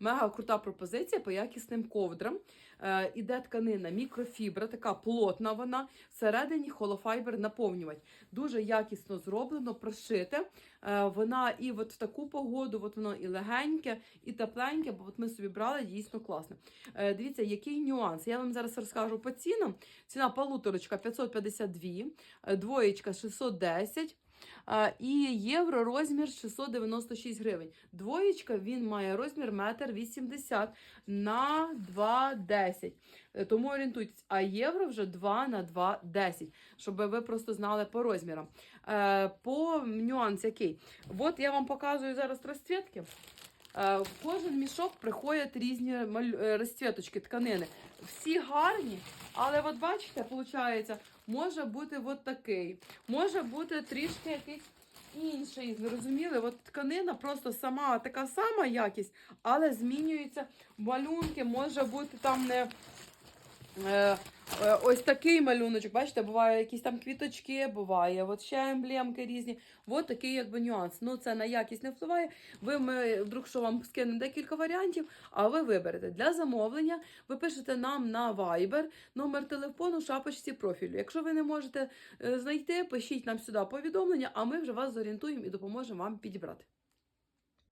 Мега крута пропозиція по якісним ковдрам. Е, іде тканина мікрофібра, така плотна вона. Всередині холофайбер наповнювач. Дуже якісно зроблено, прошите. Е, вона і от в таку погоду, от воно і легеньке, і тепленьке, бо от ми собі брали дійсно класно. Е, дивіться, який нюанс. Я вам зараз розкажу по цінам. Ціна полуторочка 552, е, двоєчка 610. І євро розмір 696 гривень. Двоєчка він має розмір 1,80 м на 2,10. Е, Тому орієнтуйтесь, а євро вже 2 на 2,10, щоб ви просто знали по розмірам. Е, по нюанс який. От я вам показую зараз розцвітки. Е, В кожен мішок приходять різні е, розцвіточки, тканини. Всі гарні, але от бачите, виходить, може бути от такий, може бути трішки якийсь інший. Зрозуміли? От тканина просто сама така сама якість, але змінюються малюнки, може бути там не. Е, е, ось такий малюночок, бачите, буває якісь там квіточки, буває от ще емблемки різні. От такий якби нюанс. Ну це на якість не впливає. Ви ми вдруг що вам скинемо декілька варіантів, а ви виберете для замовлення. Ви пишете нам на Viber номер телефону, шапочці профілю. Якщо ви не можете е, знайти, пишіть нам сюди повідомлення, а ми вже вас зорієнтуємо і допоможемо вам підібрати.